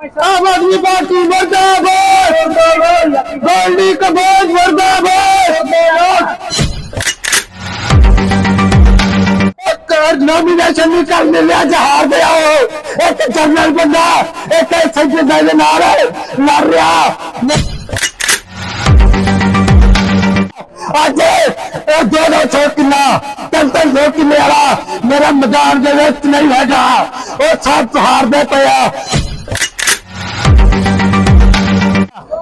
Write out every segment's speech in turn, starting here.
ਆਮ Aadmi party ਮਰਦਾਬਾਦ ਗੋਲਡੀ ਕਬੋਜ ਮਰਦਾਬਾਦ ਕਰ nomination ਨਹੀਂ ਕਰਨੇ ਲਿਆ ਜਹਾਰ ਦੇ ਆਓ ਇੱਕ ਜਨਰਲ ਬੰਦਾ ਇੱਕ ਸੈਕਟਰੀ ਦੇ ਨਾਲ ਲੜ ਰਿਹਾ ਅੱਜ ਇਹ ਦੋ ਦੋ ਸੌ ਕਿੱਲਾ ਤਿੰਨ ਤਿੰਨ ਸੌ ਕਿੱਲੇ ਵਾਲਾ ਮੇਰਾ ਮੈਦਾਨ ਦੇ ਵਿੱਚ ਨਹੀਂ ਹੈਗਾ ਉਹ ਸਭ ਹਾਰਦੇ ਪਿਆ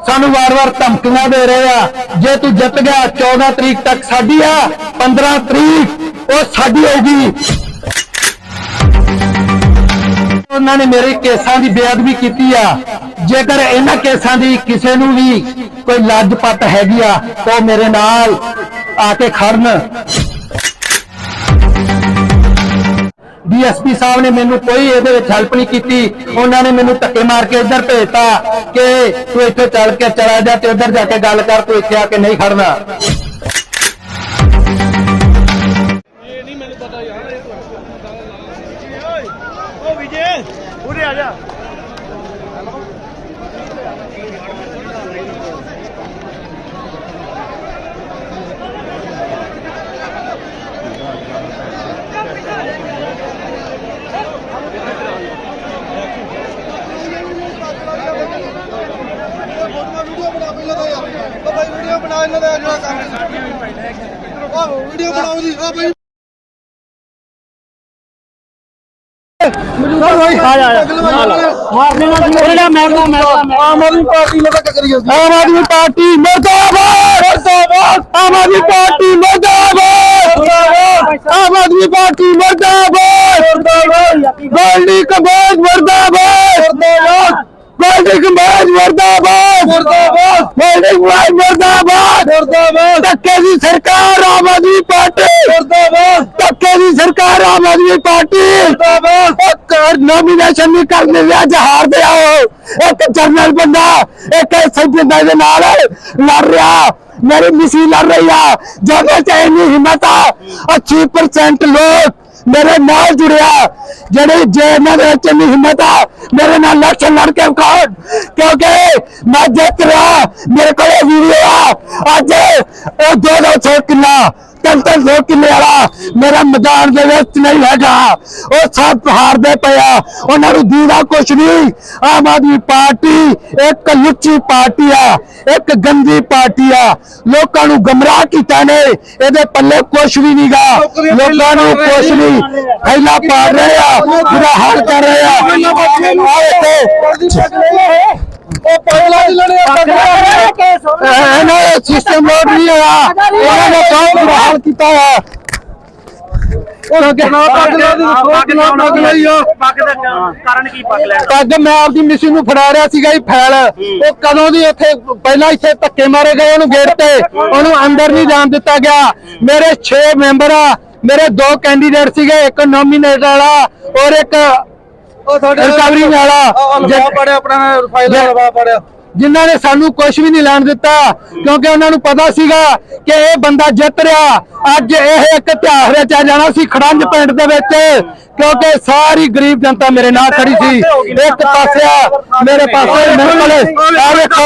ਸਾਨੂੰ ਵਾਰ-ਵਾਰ ਧਮਕੀਆਂ ਦੇ ਰਹੇ ਆ। ਜੇ ਤੂੰ ਜਿੱਤ ਗਿਆ 14 ਤਰੀਕ ਤੱਕ ਸਾਡੀ ਆ 15 ਤਰੀਕ ਉਹ ਸਾਡੀ ਹੋਊਗੀ। ਉਹਨਾਂ ਨੇ ਮੇਰੇ ਕੇਸਾਂ ਦੀ ਬੇਅਦਬੀ ਕੀਤੀ ਆ। ਜੇਕਰ ਇਹਨਾਂ ਕੇਸਾਂ ਦੀ ਕਿਸੇ ਨੂੰ ਵੀ ਕੋਈ ਲੱਜਪਤ ਹੈਗੀ ਆ ਤਾਂ ਉਹ ਮੇਰੇ ਨਾਲ ਆ ਕੇ ਖੜਨ। ਡੀਐਸਪੀ ਸਾਹਿਬ ਨੇ ਮੈਨੂੰ ਕੋਈ ਇਹਦੇ ਵਿੱਚ ਹੈਲਪ ਨਹੀਂ ਕੀਤੀ। ਉਹਨਾਂ ਨੇ ਮੈਨੂੰ ਧੱਕੇ ਮਾਰ ਕੇ ਇੱਧਰ ਭੇਜਤਾ ਕਿ ਤੂੰ ਇੱਥੇ ਚੱਲ ਕੇ ਚਲਾ ਜਾ ਤੇ ਉੱਧਰ ਜਾ ਕੇ ਗੱਲ ਕਰ, ਤੂੰ ਇੱਥੇ ਆ ਕੇ ਨਹੀਂ ਖੜਨਾ। ਕੰਮ ਆਹੋ ਵੀਡੀਓ ਬਣਾਓ ਜੀ ਆ ਭਾਈ ਆਮ ਆਦਮੀ ਪਾਰਟੀ ਨੇ ਤਾਂ ਕਰੀ ਜਾਂਦੀ ਆਮ ਆਦਮੀ ਪਾਰਟੀ ਮਰਦਾਬਾਦ ਮਰਦਾਬਾਦ ਆਮ ਆਦਮੀ ਪਾਰਟੀ ਮਰਦਾਬਾਦ ਆਮ ਆਦਮੀ ਪਾਰਟੀ ਮਰਦਾਬਾਦ ਗੋਲਡੀ ਕਬੋਜ ਮਰਦਾਬਾਦ ਗੋਲਡੀ ਕਬੋਜ ਮਰਦਾਬਾਦ ਮੁਰਦਾਬਾਦ ਗੋਲਡੀ ਕਬੋਜ ਮਰਦਾਬਾਦ ਧੱਕੇ ਦੀ ਸਰਕਾਰ ਆਮ ਆਦਮੀ ਪਾਰਟੀ। ਮੁਰਦਾਬਾਦ ਧੱਕੇ ਦੀ ਸਰਕਾਰ ਆਮ ਆਦਮੀ ਪਾਰਟੀ। ਮੁਰਦਾਬਾਦ ਉਹ ਕਰ ਨੋਮੀਨੇਸ਼ਨ ਨਹੀਂ ਕਰਨੇ ਲਿਆ ਜਹਾਰ ਦੇ ਆਓ ਇੱਕ ਜਨਰਲ ਬੰਦਾ ਇੱਕ ਸੈਕਟਰੀ ਦੇ ਨਾਲ ਲੜ ਰਿਹਾ। ਮੇਰੀ ਮਿਸੀ ਲੜ ਰਹੀ ਆ। ਜਿਹਦੇ ਚ ਇੰਨੀ ਹਿੰਮਤ ਆ। 80% ਲੋਕ ਮੇਰੇ ਨਾਲ ਜੁੜਿਆ। ਜਿਹੜੇ ਜੇ ਇਹਨਾਂ ਦੇ ਵਿੱਚ ਇੰਨੀ ਹਿੰਮਤ ਆ, ਮੇਰੇ ਨਾਲ ਇਲੈਕਸ਼ਨ ਲੜ ਕੇ ਵਿਖਾਉਣ। ਕਿਉਂਕਿ ਮੈਂ ਜਿੱਤ ਰਿਹਾ, ਮੇਰੇ ਕੋਲ ਵੀਡੀਓ ਆ। ਅੱਜ ਉਹ ਦੋ ਦੋ ਸੌ ਕਿੱਲਾ ਤਿੰਨ ਤਿੰਨ ਸੌ ਕਿੱਲੇ ਵਾਲਾ ਮੇਰਾ ਮੈਦਾਨ ਦੇ ਵਿੱਚ ਨਹੀਂ ਹੈਗਾ। ਉਹ ਸਭ ਹਾਰਦੇ ਪਿਆ ਉਹਨਾਂ ਨੂੰ ਦੀਦਾ ਕੁਛ ਨਹੀਂ। ਆਮ ਆਦਮੀ ਪਾਰਟੀ ਇੱਕ ਲੁੱਚੀ ਪਾਰਟੀ ਆ ਇੱਕ ਗੰਦੀ ਪਾਰਟੀ ਆ। ਲੋਕਾਂ ਨੂੰ ਗਮਰਾਹ ਕੀਤਾ ਨੇ। ਇਹਦੇ ਪੱਲੇ ਕੁਛ ਵੀ ਨਹੀਂਗਾ ਲੋਕਾਂ ਨੂੰ ਕੁਛ ਨਹੀਂ ਫੈਲਾ ਪਾ ਰਹੇ ਆ ਬੁਰਾ ਹਾਲ ਕਰ ਰਹੇ ਆ। ਉਹ ਪਹਿਲਾਂ ਪਕੜਿਆ ਇਹਨਾਂ ਸਿਸਟਮ ਲੋਡ ਨਹੀਂ ਹੋਇਆ ਉਹਨਾਂ ਨੇ ਬਹੁਤ ਬੁਰਾ ਹਾਲ ਕੀਤਾ ਹੈ ਉਹ ਜਨਾ ਪਕੜਿਆ ਦੀ ਸੋਚ ਨਾ ਪਕੜਿਆ ਹੀ ਆ ਪੱਗ ਦਾ ਕਾਰਨ ਕੀ ਪੱਗ ਲੈਣ ਪੱਗ ਮੈਂ ਆਪਦੀ ਮਿਸੀ ਨੂੰ ਫੜਾ ਰਿਹਾ ਸੀਗਾ ਜੀ ਫੈਲ। ਉਹ ਕਦੋਂ ਦੀ ਇੱਥੇ ਪਹਿਲਾਂ ਇੱਥੇ ਧੱਕੇ ਮਾਰੇ ਗਏ ਉਹਨੂੰ ਗੇਟ ਤੇ। ਉਹਨੂੰ ਅੰਦਰ ਨਹੀਂ ਜਾਣ ਦਿੱਤਾ ਗਿਆ। ਮੇਰੇ 6 ਮੈਂਬਰ ਆ ਮੇਰੇ ਦੋ ਕੈਂਡੀਡੇਟ ਸੀਗੇ ਇੱਕ ਨੋਮੀਨੇਟ ਵਾਲਾ ਔਰ ਇੱਕ ਉਹ ਤੁਹਾਡੇ ਰਿਕਵਰੀ ਵਾਲਾ। ਲਵਾ ਪੜਿਆ ਆਪਣਾ ਫਾਈਲ ਲਵਾ ਪੜਿਆ। ਜਿਨ੍ਹਾਂ ਨੇ ਸਾਨੂੰ ਕੁਝ ਵੀ ਨਹੀਂ ਲੈਣ ਦਿੱਤਾ, ਕਿਉਂਕਿ ਉਹਨਾਂ ਨੂੰ ਪਤਾ ਸੀਗਾ ਕਿ ਇਹ ਬੰਦਾ ਜਿੱਤ ਰਿਹਾ। ਅੱਜ ਇਹ ਇੱਕ ਇਤਿਹਾਸ ਵਿੱਚ ਜਾਣਾ ਸੀ ਖੜੰਜ ਪਿੰਡ ਦੇ ਵਿੱਚ, ਕਿਉਂਕਿ ਸਾਰੀ ਗਰੀਬ ਜਨਤਾ ਮੇਰੇ ਨਾਲ ਖੜੀ ਸੀ। ਇੱਕ ਪਾਸੇ ਮੇਰੇ ਪਾਸੇ ਮੇਰੇ ਆ ਵੇਖੋ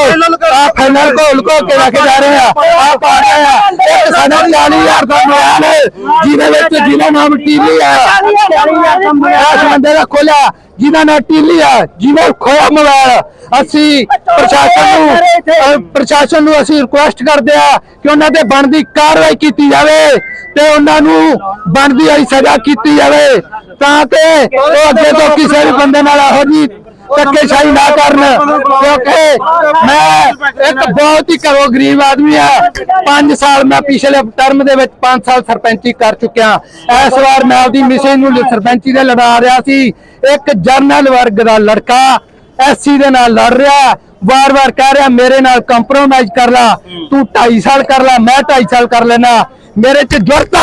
ਆ ਫਾਈਨਲ ਕੋਲ ਕੋ ਕੇ ਰੱਖ ਜਾ ਰਹੇ ਆ। ਆ ਪਾ ਰਹੇ ਆ। ਇੱਕ ਸਾਡਾ 40000 ਦਾ ਮੋਬਾਈਲ ਜਿਹਦੇ ਵਿੱਚ ਜਿਹਦਾ ਨਾਮ ਟੀਵੀ ਆ। ਇਸ ਬੰਦੇ ਦਾ ਖੋਲਿਆ। ਜਿਹਦਾ ਨਾਂ ਟੀਲੀ ਆ ਜਿਹਨੇ ਖੋਇਆ ਮੋਬਾਈਲ ਅਸੀਂ ਪ੍ਰਸ਼ਾਸਨ ਨੂੰ ਪ੍ਰਸ਼ਾਸਨ ਨੂੰ ਅਸੀਂ ਰਿਕੁਐਸਟ ਕਰਦੇ ਆ ਕਿ ਉਹਨਾਂ ਤੇ ਬਣਦੀ ਕਾਰਵਾਈ ਕੀਤੀ ਜਾਵੇ ਤੇ ਉਹਨਾਂ ਨੂੰ ਬਣਦੀ ਸਜ਼ਾ ਕੀਤੀ ਜਾਵੇ। ਤਾਂ ਕਿ ਉਹ ਅੱਗੇ ਤੋਂ ਕਿਸੇ ਵੀ ਬੰਦੇ ਨਾਲ ਇਹੋ ਜੀ ਧੱਕੇਸ਼ਾਹੀ ਨਾ ਕਰਨ ਕਿਉਂਕਿ ਮੈਂ ਇੱਕ ਬਹੁਤ ਹੀ ਘਰੋਂ ਗਰੀਬ ਆਦਮੀ ਆ 5 ਸਾਲ ਮੈਂ ਪਿਛਲੇ ਟਰਮ ਦੇ ਵਿੱਚ 5 ਸਾਲ ਸਰਪੰਚੀ ਕਰ ਚੁੱਕਿਆ। ਇਸ ਵਾਰ ਮੈਂ ਆਪਦੀ ਮਿਸ਼ਨ ਨੂੰ ਸਰਪੰਚੀ ਦੇ ਲੜਾ ਰਿਹਾ ਸੀ। ਇੱਕ ਜਰਨਲ ਵਰਗ ਦਾ ਲੜਕਾ ਐਸਸੀ ਦੇ ਨਾਲ ਲੜ ਰਿਹਾ। ਵਾਰ-ਵਾਰ ਕਹਿ ਰਿਹਾ ਮੇਰੇ ਨਾਲ ਕੰਪਰੋਮਾਈਜ਼ ਕਰ ਲਾ। ਤੂੰ 2.5 ਸਾਲ ਕਰ ਲੈ ਮੈਂ 2.5 ਸਾਲ ਕਰ ਲੈਣਾ ਮੇਰੇ ਚ ਜੁਰਤ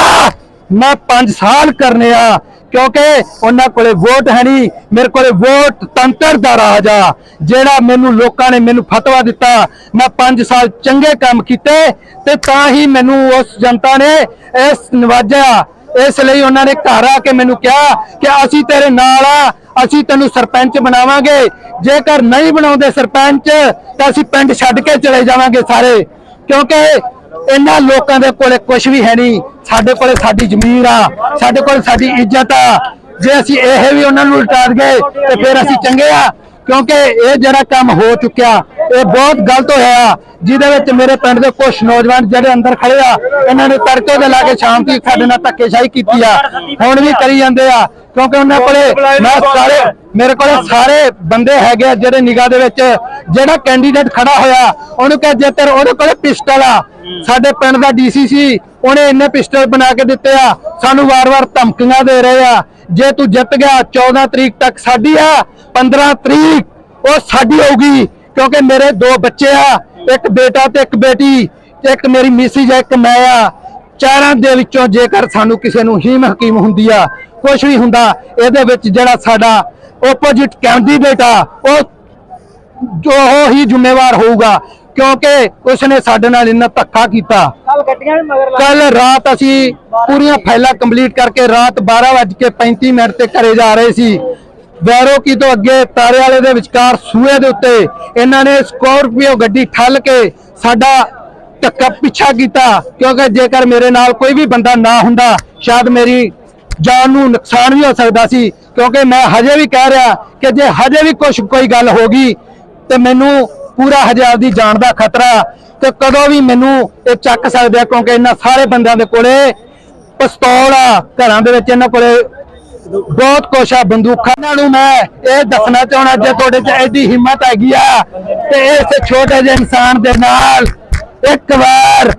ਮੈਂ 5 ਸਾਲ ਕਰਨੇ ਆ। ਕਿਉਂਕਿ ਉਹਨਾਂ ਕੋਲੇ ਵੋਟ ਹੈ ਨਹੀਂ, ਮੇਰੇ ਕੋਲੇ ਵੋਟ ਤੰਤਰ ਦਾ ਰਾਜ ਆ। ਜਿਹੜਾ ਮੈਨੂੰ ਲੋਕਾਂ ਨੇ ਮੈਨੂੰ ਫਤਵਾ ਦਿੱਤਾ, ਮੈਂ 5 ਸਾਲ ਚੰਗੇ ਕੰਮ ਕੀਤੇ ਤੇ ਤਾਂ ਹੀ ਮੈਨੂੰ ਉਸ ਜਨਤਾ ਨੇ ਇਸ ਨਵਾਜਿਆ। ਇਸ ਲਈ ਉਹਨਾਂ ਨੇ ਘਰ ਆ ਕੇ ਮੈਨੂੰ ਕਿਹਾ ਕਿ ਅਸੀਂ ਤੇਰੇ ਨਾਲ ਆ, ਅਸੀਂ ਤੈਨੂੰ ਸਰਪੰਚ ਬਣਾਵਾਂਗੇ। ਜੇਕਰ ਨਹੀਂ ਬਣਾਉਂਦੇ ਸਰਪੰਚ, ਤਾਂ ਅਸੀਂ ਪਿੰਡ ਛੱਡ ਕੇ ਚਲੇ ਜਾਵਾਂਗੇ ਸਾਰੇ। ਕਿਉਂਕਿ ਇਹਨਾਂ ਲੋਕਾਂ ਦੇ ਕੋਲੇ ਕੁਝ ਵੀ ਹੈ ਨਹੀਂ। ਸਾਡੇ ਕੋਲੇ ਸਾਡੀ ਜ਼ਮੀਰ ਆ, ਸਾਡੇ ਕੋਲ ਸਾਡੀ ਇੱਜ਼ਤ ਆ। ਜੇ ਅਸੀਂ ਇਹ ਵੀ ਉਹਨਾਂ ਨੂੰ ਲਟਾ ਗਏ ਤੇ ਫਿਰ ਅਸੀਂ ਚੰਗੇ ਆ। ਕਿਉਂਕਿ ਇਹ ਜਿਹੜਾ ਕੰਮ ਹੋ ਚੁੱਕਿਆ, ਇਹ ਬਹੁਤ ਗਲਤ ਹੋਇਆ। ਜਿਹਦੇ ਵਿੱਚ ਮੇਰੇ ਪਿੰਡ ਦੇ ਕੁਝ ਨੌਜਵਾਨ ਜਿਹੜੇ ਅੰਦਰ ਖੜੇ ਆ, ਇਹਨਾਂ ਨੇ ਤੜਕੇ ਦੇ ਲਾ ਕੇ ਸ਼ਾਮ ਤੱਕ ਸਾਡੇ ਨਾਲ ਧੱਕੇਸ਼ਾਹੀ ਕੀਤੀ ਆ। ਹੁਣ ਵੀ ਕਰੀ ਜਾਂਦੇ ਆ। ਕਿਉਂਕਿ ਉਹਨਾਂ ਕੋਲੇ ਮੈਂ ਸਾਰੇ ਮੇਰੇ ਕੋਲੇ ਸਾਰੇ ਬੰਦੇ ਹੈਗੇ ਆ ਜਿਹੜੇ ਨਿਗਾਹ ਦੇ ਵਿੱਚ ਜਿਹੜਾ ਕੈਂਡੀਡੇਟ ਖੜਾ ਹੋਇਆ ਉਹਨੂੰ ਕਹੇ ਜੇ ਤੇਰੇ ਉਹਦੇ ਕੋਲੇ ਪਿਸਟਲ ਆ। ਸਾਡੇ ਪਿੰਡ ਦਾ ਡੀਸੀ ਸੀ ਉਹਨੇ ਇੰਨੇ ਪਿਸਟਲ ਬਣਾ ਕੇ ਦਿੱਤੇ ਆ। ਸਾਨੂੰ ਵਾਰ-ਵਾਰ ਧਮਕੀਆਂ ਦੇ ਰਹੇ ਆ। ਜੇ ਤੂੰ ਜਿੱਤ ਗਿਆ 14 ਤਰੀਕ ਤੱਕ ਸਾਡੀ ਆ 15 ਤਰੀਕ ਉਹ ਸਾਡੀ ਹੋਊਗੀ। ਕਿਉਂਕਿ ਮੇਰੇ ਦੋ ਬੱਚੇ ਆ ਇੱਕ ਬੇਟਾ ਤੇ ਇੱਕ ਬੇਟੀ ਇੱਕ ਮੇਰੀ ਮਿਸਿਜ ਇੱਕ ਮੈਂ ਆ। ਚਾਰਾਂ ਦੇ ਵਿੱਚੋਂ ਜੇਕਰ ਸਾਨੂੰ ਕਿਸੇ ਨੂੰ ਹੀਮ ਹਕੀਮ ਹੁੰਦੀ ਆ ਕੁਝ ਵੀ ਹੁੰਦਾ ਇਹਦੇ ਵਿੱਚ ਜਿਹੜਾ ਸਾਡਾ ਆਪੋਜੀਟ ਕੈਂਡੀਡੇਟ ਆ ਉਹ ਜੋ ਹੀ ਜ਼ਿੰਮੇਵਾਰ ਹੋਊਗਾ ਕਿਉਂਕਿ ਉਸਨੇ ਸਾਡੇ ਨਾਲ ਇੰਨਾ ਧੱਕਾ ਕੀਤਾ। ਕੱਲ ਗੱਡੀਆਂ ਵੀ ਮਗਰ ਕੱਲ ਰਾਤ ਅਸੀਂ ਪੂਰੀਆਂ ਫਾਈਲਾਂ ਕੰਪਲੀਟ ਕਰਕੇ ਰਾਤ 12:35 ਮਿੰਟ ਤੇ ਘਰੇ ਜਾ ਰਹੇ ਸੀ। ਵੈਰੋਕੀ ਤੋਂ ਅੱਗੇ ਤਾਰੇ ਵਾਲੇ ਦੇ ਵਿਚਕਾਰ ਸੂਏ ਦੇ ਉੱਤੇ ਇਹਨਾਂ ਨੇ ਸਕੋਰਪੀਓ ਗੱਡੀ ਠੱਲ ਕੇ ਸਾਡਾ ਧੱਕਾ ਪਿੱਛਾ ਕੀਤਾ ਕਿਉਂਕਿ ਜੇਕਰ ਮੇਰੇ ਨਾਲ ਕੋਈ ਵੀ ਬੰਦਾ ਨਾ ਹੁੰਦਾ ਸ਼ਾਇਦ ਮੇਰੀ ਜਾਨ ਨੂੰ ਨੁਕਸਾਨ ਵੀ ਹੋ ਸਕਦਾ ਸੀ, ਕਿਉਂਕਿ ਮੈਂ ਹਜੇ ਵੀ ਕਹਿ ਰਿਹਾ ਕਿ ਜੇ ਹਜੇ ਵੀ ਕੁਝ ਕੋਈ ਗੱਲ ਹੋ ਗਈ, ਤੇ ਮੈਨੂੰ ਪੂਰਾ ਹਜੇ ਆਪਦੀ ਜਾਨ ਦਾ ਖਤਰਾ, ਤੇ ਕਦੋਂ ਵੀ ਮੈਨੂੰ ਇਹ ਚੱਕ ਸਕਦੇ ਆ, ਕਿਉਂਕਿ ਇਹਨਾਂ ਸਾਰੇ ਬੰਦਿਆਂ ਦੇ ਕੋਲੇ ਪਿਸਤੌਲ ਆ, ਘਰਾਂ ਦੇ ਵਿੱਚ ਇਹਨਾਂ ਕੋਲੇ ਬਹੁਤ ਕੁਛ ਆ, ਬੰਦੂਕਾਂ ਇਹਨਾਂ ਨੂੰ ਮੈਂ ਇਹ ਦੱਸਣਾ ਚਾਹਣਾ ਜੇ ਤੁਹਾਡੇ 'ਚ ਐਡੀ ਹਿੰਮਤ ਹੈਗੀ ਆ, ਤੇ ਇਸ ਛੋਟੇ ਜਿਹੇ ਇਨਸਾਨ ਦੇ ਨਾਲ ਇੱਕ ਵਾਰ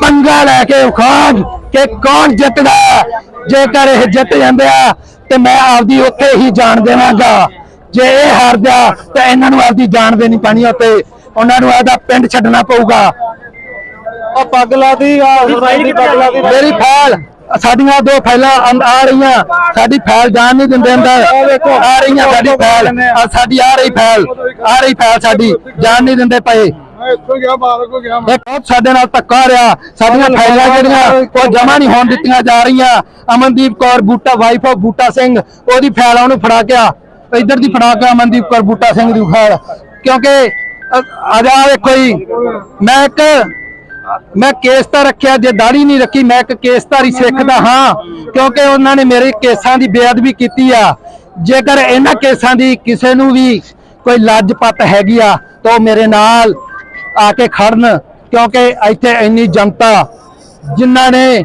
ਪੰਗਾ ਲੈ ਕੇ ਉਖਾਣ ਕਿ ਕੌਣ ਜਿੱਤਦਾ ਜੇਕਰ ਇਹ ਜਿੱਤ ਜਾਂਦੇ ਆ ਤੇ ਮੈਂ ਆਪਦੀ ਉੱਥੇ ਹੀ ਜਾਣ ਦੇਵਾਂਗਾ। ਜੇ ਇਹ ਹਾਰ ਗਿਆ ਤਾਂ ਇਹਨਾਂ ਨੂੰ ਆਪਦੀ ਜਾਣ ਦੇਣੀ ਪੈਣੀ ਆ ਉੱਤੇ ਉਹਨਾਂ ਨੂੰ ਆਦਾ ਪਿੰਡ ਛੱਡਣਾ ਪਊਗਾ। ਆ ਪੱਗ ਲਾਦੀ ਆ ਦੀ ਪੱਗ ਲਾਦੀ ਮੇਰੀ ਫਾਈਲ। ਸਾਡੀਆਂ ਦੋ ਫਾਈਲਾਂ ਅੰਦ- ਆ ਰਹੀਆਂ। ਸਾਡੀ ਫਾਈਲ ਜਾਣ ਨਹੀਂ ਦਿੰਦੇ ਅੰਦਰ। ਆ ਰਹੀਆਂ ਸਾਡੀ ਫਾਈਲ। ਆ ਸਾਡੀ ਆ ਰਹੀ ਫਾਈਲ। ਆ ਰਹੀ ਫਾਈਲ ਸਾਡੀ। ਜਾਣ ਨਹੀਂ ਦਿੰਦੇ ਪਏ। ਮੈਂ ਇੱਥੋਂ ਗਿਆ ਬਾਹਰ ਕੋ ਗਿਆ ਇਹ ਬਹੁਤ ਸਾਡੇ ਨਾਲ ਧੱਕਾ ਰਿਹਾ। ਸਾਡੀਆਂ ਫਾਈਲਾਂ ਜਿਹੜੀਆਂ ਉਹ ਜਮਾ ਨਹੀਂ ਹੋਣ ਦਿੱਤੀਆਂ ਜਾ ਰਹੀਆਂ। ਅਮਨਦੀਪ ਕੌਰ ਬੂਟਾ ਵਾਈਫ ਆਫ ਬੂਟਾ ਸਿੰਘ ਉਹਦੀ ਫਾਈਲ ਉਹਨੂੰ ਫੜਾ ਗਿਆ ਇੱਧਰ ਦੀ ਫੜਾ ਕੇ ਅਮਨਦੀਪ ਕੌਰ ਬੂਟਾ ਸਿੰਘ ਦੀ ਫਾਈਲ। ਕਿਉਂਕਿ ਅ- ਅੱਜ ਆ ਵੇਖੋ ਜੀ। ਮੈਂ ਇੱਕ ਮੈਂ ਕੇਸ ਤਾਂ ਰੱਖਿਆ ਜੇ ਦਾੜੀ ਨਹੀਂ ਰੱਖੀ ਮੈਂ ਇੱਕ ਕੇਸਧਾਰੀ ਸਿੱਖ ਦਾ ਹਾਂ। ਕਿਉਂਕਿ ਉਹਨਾਂ ਨੇ ਮੇਰੇ ਕੇਸਾਂ ਦੀ ਬੇਅਦਬੀ ਕੀਤੀ ਆ। ਜੇਕਰ ਇਹਨਾਂ ਕੇਸਾਂ ਦੀ ਕਿਸੇ ਨੂੰ ਵੀ ਕੋਈ ਲੱਜ ਪੱਤ ਹੈਗੀ ਆ ਤਾਂ ਉਹ ਮੇਰੇ ਨਾਲ ਆ ਕੇ ਖੜਨ, ਕਿਉਂਕਿ ਇੱਥੇ ਇੰਨੀ ਜਨਤਾ ਜਿਨ੍ਹਾਂ ਨੇ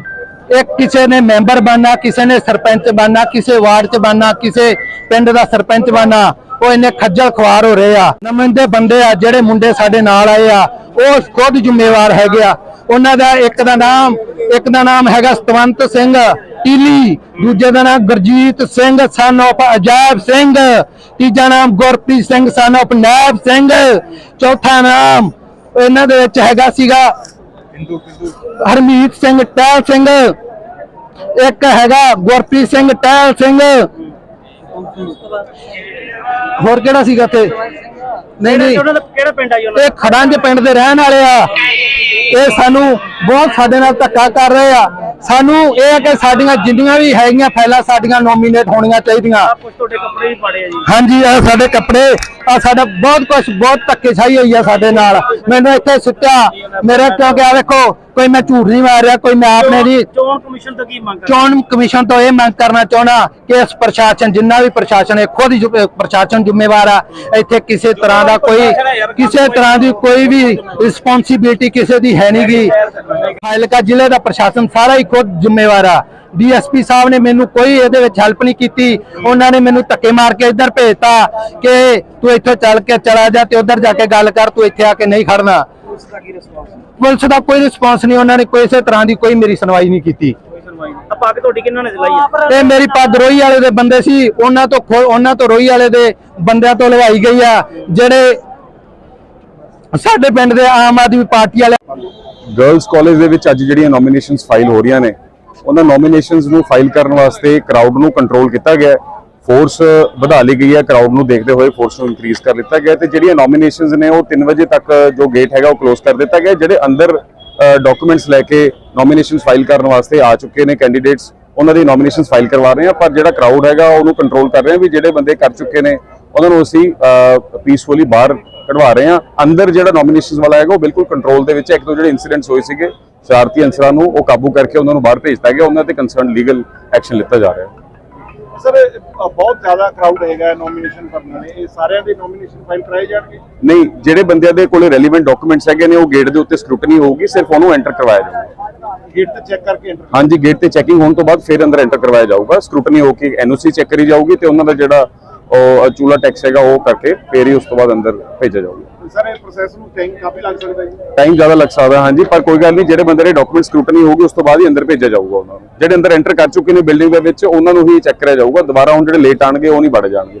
ਇੱਕ ਕਿਸੇ ਨੇ ਮੈਂਬਰ ਬਣਨਾ, ਕਿਸੇ ਨੇ ਸਰਪੰਚ ਬਣਨਾ, ਕਿਸੇ ਵਾਰਡ 'ਚ ਬਣਨਾ, ਕਿਸੇ ਪਿੰਡ ਦਾ ਸਰਪੰਚ ਬਣਨਾ, ਉਹ ਇੰਨੇ ਖੱਜਲ ਖਵਾਰ ਹੋ ਰਹੇ ਆ। ਨਮਿੰਦੇ ਬੰਦੇ ਆ, ਜਿਹੜੇ ਮੁੰਡੇ ਸਾਡੇ ਨਾਲ ਆਏ ਆ, ਉਹ ਖੁਦ ਜ਼ਿੰਮੇਵਾਰ ਹੈਗੇ ਆ। ਉਹਨਾਂ ਦਾ ਇੱਕ ਦਾ ਨਾਮ, ਇੱਕ ਦਾ ਨਾਮ ਹੈਗਾ ਸਤਵੰਤ ਸਿੰਘ, ਟੀਲੀ, ਦੂਜੇ ਦਾ ਨਾਮ ਗੁਰਜੀਤ ਸਿੰਘ ਸਨ of ਅਜਾਇਬ ਸਿੰਘ, ਤੀਜਾ ਨਾਮ ਗੁਰਪ੍ਰੀਤ ਸਿੰਘ ਸਨ of ਨੈਬ ਸਿੰਘ, ਚੌਥਾ ਨਾਮ ਇਹਨਾਂ ਦੇ ਵਿੱਚ ਹੈਗਾ ਸੀਗਾ ਹਰਮੀਤ ਸਿੰਘ ਟਹਿਲ ਸਿੰਘ ਇੱਕ ਹੈਗਾ ਗੁਰਪ੍ਰੀਤ ਸਿੰਘ ਟਹਿਲ ਸਿੰਘ। ਹੋਰ ਕਿਹੜਾ ਸੀਗਾ ਤੇ ਨਹੀਂ ਨਹੀਂ। ਉਹਨਾਂ ਦਾ ਕਿਹੜਾ ਪਿੰਡ ਆ ਜੀ ਉਹਨਾਂ ਇਹ ਖੜੰਜ ਪਿੰਡ ਦੇ ਰਹਿਣ ਵਾਲੇ ਆ। ਇਹ ਸਾਨੂੰ ਬਹੁਤ ਸਾਡੇ ਨਾਲ ਧੱਕਾ ਕਰ ਰਹੇ ਆ। ਸਾਨੂੰ ਇਹ ਹੈ ਕਿ ਸਾਡੀਆਂ ਜਿੰਨੀਆਂ ਵੀ ਹੈਗੀਆਂ ਫਾਈਲਾਂ ਸਾਡੀਆਂ ਨੋਮੀਨੇਟ ਹੋਣੀਆਂ ਚਾਹੀਦੀਆਂ। ਦਾ ਕੁਝ ਤੁਹਾਡੇ ਕੱਪੜੇ ਵੀ ਪਾੜੇ ਆ ਜੀ। ਹਾਂਜੀ ਆ ਸਾਡੇ ਕੱਪੜੇ ਆ ਸਾਡਾ ਬਹੁਤ ਕੁਝ ਬਹੁਤ ਧੱਕੇਸ਼ਾਹੀ ਹੋਈ ਆ ਸਾਡੇ ਨਾਲ। ਮੈਨੂੰ ਇੱਥੇ ਸੁੱਟਿਆ। ਮੇਰੇ ਕਿਉਂਕਿ ਆ ਵੇਖੋ ਕੋਈ ਮੈਂ ਝੂਠ ਨਹੀਂ ਮਾਰ ਰਿਹਾ ਕੋਈ ਮੈਂ ਆਪ ਨੇ ਨਹੀਂ ਚੋਣ ਕਮਿਸ਼ਨ ਤੋਂ ਕੀ ਮੰਗ ਕਰਦੇ? ਚੋਣ ਕਮਿਸ਼ਨ ਤੋਂ ਇਹ ਮੰਗ ਕਰਨਾ ਚਾਹਣਾ ਕਿ ਇਸ ਪ੍ਰਸ਼ਾਸਨ ਜਿੰਨਾ ਵੀ ਪ੍ਰਸ਼ਾਸਨ ਹੈ ਖੁਦ ਹੀ ਪ੍ਰਸ਼ਾਸਨ ਜ਼ਿੰਮੇਵਾਰ ਆ। ਇੱਥੇ ਕਿਸੇ ਤਰ੍ਹਾਂ ਦਾ ਕੋਈ ਕਿਸੇ ਤਰ੍ਹਾਂ ਦੀ ਕੋਈ ਵੀ ਰਿਸਪੌਂਸਿਬਿਲਟੀ ਕਿਸੇ ਦੀ ਹੈ ਨਹੀਂਗੀ ਫਾਜ਼ਿਲਕਾ ਜ਼ਿਲ੍ਹੇ ਦਾ ਪ੍ਰਸ਼ਾਸਨ ਸਾਰਾ ਹੀ ਖੁਦ ਜ਼ਿੰਮੇਵਾਰ ਆ। ਡੀਐਸਪੀ ਸਾਹਿਬ ਨੇ ਮੈਨੂੰ ਕੋਈ ਇਹਦੇ ਵਿੱਚ ਹੈਲਪ ਨਹੀਂ ਕੀਤੀ। ਉਹਨਾਂ ਨੇ ਮੈਨੂੰ ਧੱਕੇ ਮਾਰ ਕੇ ਇੱਧਰ ਭੇਜਤਾ ਕਿ ਤੂੰ ਇੱਥੋਂ ਚੱਲ ਕੇ ਚਲਾ ਜਾ ਤੇ ਉੱਧਰ ਜਾ ਕੇ ਗੱਲ ਕਰ ਤੂੰ ਇੱਥੇ ਆ ਕੇ ਨਹੀਂ ਖੜਨਾ। ਪੁਲਿਸ ਦਾ ਕੀ ਰਿਸਪਾਂਸ ਪੁਲਿਸ ਦਾ ਕੋਈ ਰਿਸਪਾਂਸ ਨਹੀਂ ਉਹਨਾਂ ਨੇ ਕੋਈ ਇਸੇ ਤਰ੍ਹਾਂ ਦੀ ਕੋਈ ਮੇਰੀ ਸੁਣਵਾਈ ਨਹੀਂ ਕੀਤੀ। ਕੋਈ ਸੁਣਵਾਈ ਨਹੀਂ। ਆ ਪੱਗ ਤੁਹਾਡੀ ਕਿੰਨਾਂ ਨੇ ਦਿਲਾਈ ਆ ਤੇ ਮੇਰੀ ਪੱਗ ਰੋਈ ਵਾਲੇ ਦੇ ਬੰਦੇ ਸੀ ਉਹਨਾਂ ਤੋਂ ਉਹਨਾਂ ਤੋਂ ਰੋਈ ਵਾਲੇ ਦੇ ਬੰਦਿਆਂ ਤੋਂ ਲਵਾਈ ਗਈ ਆ ਜਿਹੜੇ ਸਾਡੇ ਪਿੰਡ ਦੇ ਆਮ ਆਦਮੀ ਪਾਰਟੀ ਵਾਲੇ ਗਰਲਸ ਕਾਲਜ ਦੇ ਵਿੱਚ ਅੱਜ ਜਿਹੜੀਆਂ ਨੋਮੀਨੇਸ਼ਨਸ ਫਾਈਲ ਹੋ ਰਹੀਆਂ ਨੇ ਉਹਨਾਂ ਨੋਮੀਨੇਸ਼ਨਸ ਨੂੰ ਫਾਈਲ ਕਰਨ ਵਾਸਤੇ ਕਰਾਊਡ ਨੂੰ ਕੰਟਰੋਲ ਕੀਤਾ ਗਿਆ ਫੋਰਸ ਵਧਾ ਲਈ ਗਈ ਹੈ ਕਰਾਊਡ ਨੂੰ ਦੇਖਦੇ ਹੋਏ ਫੋਰਸ ਨੂੰ ਇਨਕਰੀਜ਼ ਕਰ ਦਿੱਤਾ ਗਿਆ ਤੇ ਜਿਹੜੀਆਂ ਨੋਮੀਨੇਸ਼ਨਸ ਨੇ ਉਹ 3 ਵਜੇ ਤੱਕ ਜੋ ਗੇਟ ਹੈਗਾ ਉਹ ਕਲੋਜ਼ ਕਰ ਦਿੱਤਾ ਗਿਆ ਜਿਹੜੇ ਅੰਦਰ ਡਾਕੂਮੈਂਟਸ ਲੈ ਕੇ ਨੋਮੀਨੇਸ਼ਨਸ ਫਾਈਲ ਕਰਨ ਵਾਸਤੇ ਆ ਚੁੱਕੇ ਨੇ ਕੈਂਡੀਡੇਟਸ ਉਹਨਾਂ ਦੀ ਨੋਮੀਨੇਸ਼ਨਸ ਫਾਈਲ ਕਰਵਾ ਰਹੇ ਹਾਂ, ਪਰ ਜਿਹੜਾ ਕਰਾਊਡ ਹੈਗਾ ਉਹਨੂੰ ਕੰਟਰੋਲ ਕਰ ਰਹੇ ਹਾਂ ਵੀ ਜਿਹੜੇ ਬੰਦੇ ਕਰ ਚੁੱਕੇ ਨੇ, ਉਹਨਾਂ ਨੂੰ ਅਸੀਂ ਪੀਸਫੁਲੀ ਬਾਹਰ ਕਢਵਾ ਰਹੇ ਹਾਂ। ਅੰਦਰ ਜਿਹੜਾ ਨੋਮੀਨੇਸ਼ਨਸ ਵਾਲਾ ਹੈਗਾ ਉਹ ਬਿਲਕੁਲ ਕੰਟਰੋਲ ਦੇ ਵਿੱਚ ਇੱਕ ਦੋ ਜਿਹੜੇ ਇਨਸੀਡੈਂਟਸ ਹੋਏ ਸੀਗੇ, ਸ਼ਰਾਰਤੀ ਅਨਸਰਾਂ ਨੂੰ ਉਹ ਕਾਬੂ ਕਰਕੇ ਉਹਨਾਂ ਨੂੰ ਬਾਹਰ ਭੇਜਤਾ ਗਿਆ, ਉਹਨਾਂ ਤੇ ਕੰਸਰਨ ਲੀਗਲ ਐਕਸ਼ਨ ਲਿੱਤਾ ਜਾ ਰਿਹਾ ਹੈ। ਸਰ ਬਹੁਤ ਜ਼ਿਆਦਾ ਕਰਾਊਡ ਹੈਗਾ ਨੋਮੀਨੇਸ਼ਨ ਕਰਨ ਨੇ। ਇਹ ਸਾਰਿਆਂ ਦੇ ਨੋਮੀਨੇਸ਼ਨ ਫਾਈਲ ਕਰਾਏ ਜਾਣਗੇ? ਨਹੀਂ ਜਿਹੜੇ ਬੰਦਿਆਂ ਦੇ ਕੋਲੇ ਰੈਲੀਵੈਂਟ ਡਾਕੂਮੈਂਟਸ ਹੈਗੇ ਨੇ ਉਹ ਗੇਟ ਦੇ ਉੱਤੇ ਸਕ੍ਰੂਟਨੀ ਹੋਊਗੀ ਸਿਰਫ ਉਹਨੂੰ ਐਂਟਰ ਕਰਵਾਇਆ ਜਾਊਗਾ। ਗੇਟ ਤੇ ਚੈੱਕ ਕਰਕੇ enter ਹਾਂਜੀ ਗੇਟ ਤੇ ਚੈਕਿੰਗ ਹੋਣ ਤੋਂ ਬਾਅਦ ਫਿਰ ਅੰਦਰ ਐਂਟਰ ਕਰਵਾਇਆ ਜਾਊਗਾ। ਸਕ੍ਰੂਟਨੀ ਹੋ ਕੇ ਐਨਓਸੀ ਚੈੱਕ ਕਰੀ ਜਾਊਗੀ ਤੇ ਉਹਨਾਂ ਦਾ ਜਿਹੜਾ ਉਹ ਚੂਲਾ ਟੈਕਸ ਹੈਗਾ ਉਹ ਕਰਕੇ ਫਿਰ ਹੀ ਉਸ ਤੋਂ ਬਾਅਦ ਅੰਦਰ ਭੇਜਿਆ ਜਾਊਗਾ। ਸਰ ਇਹ ਪ੍ਰੋਸੈਸ ਨੂੰ ਟਾਈਮ ਕਾਫੀ ਲੱਗ ਸਕਦਾ ਜੀ? ਟਾਈਮ ਜ਼ਿਆਦਾ ਲੱਗ ਸਕਦਾ ਹਾਂਜੀ ਪਰ ਕੋਈ ਗੱਲ ਨਹੀਂ ਜਿਹੜੇ ਬੰਦੇ ਦੇ ਡਾਕੂਮੈਂਟ ਸਕ੍ਰੂਟਨੀ ਹੋਊਗੀ ਉਸ ਤੋਂ ਬਾਅਦ ਹੀ ਅੰਦਰ ਭੇਜਿਆ ਜਾਊਗਾ ਉਹਨਾਂ ਨੂੰ। ਜਿਹੜੇ ਅੰਦਰ ਐਂਟਰ ਕਰ ਚੁੱਕੇ ਨੇ ਬਿਲਡਿੰਗ ਦੇ ਵਿੱਚ ਉਹਨਾਂ ਨੂੰ ਹੀ ਚੈੱਕ ਕਰਿਆ ਜਾਊਗਾ। ਦੁਬਾਰਾ ਹੁਣ ਜਿਹੜੇ ਲੇਟ ਆਣਗੇ ਉਹ ਨਹੀਂ ਵੜ ਜਾਣਗੇ।